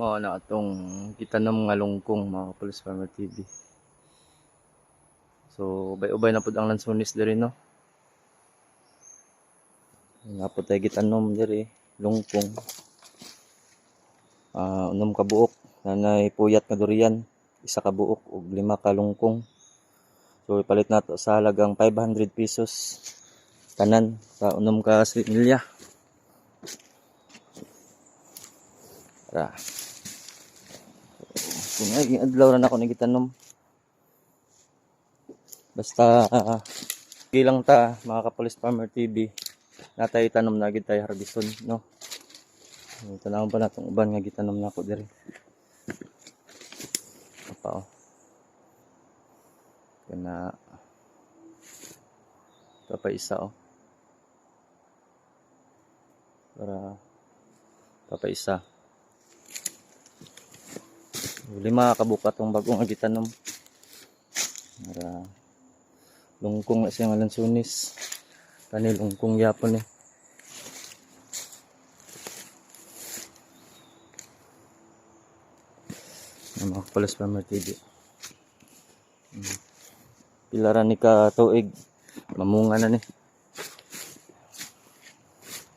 Mao na atong gitanam nga lungkong mga Police Farmer TV. So, ubay-ubay na pud ang lansones diri no. Nga po tayo gitanom diri, lungkong. Ah, unom ka buok, nanay puyat nga durian, isa ka buok ug lima ka lungkong. So, ipalit nato sa halagang 500 pesos tanan sa unom ka similya. Tara. Ay, adlaw na ako nagitanom. Basta, uh, lang ta, mga kapolis farmer TV, natay tanom na gid tayo harbison, no? Tanawon pa natong uban nga gitanom na ako diri. Apa oh. Kana ito pa isa oh. Para ito pa isa. Lima kabuka tong bagong agitanom. Para lungkong na siya nga lansunis. Kani lungkong yapon eh. Ang mga kapalas farmer TV. Hmm. Pilaran ni ka tuig. Mamunga na ni.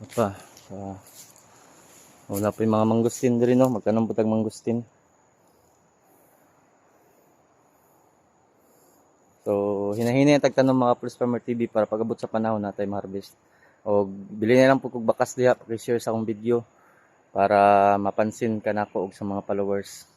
Apa? Ah, wala pa yung mga mangustin diri no. Magkanong putag mangustin. So, hinahinay ang tagtanong mga Police Farmer TV para pagabot sa panahon natay ma-harvest. O, bili na lang po kog bakas diha, pag-share sa akong video para mapansin ka nako og sa mga followers.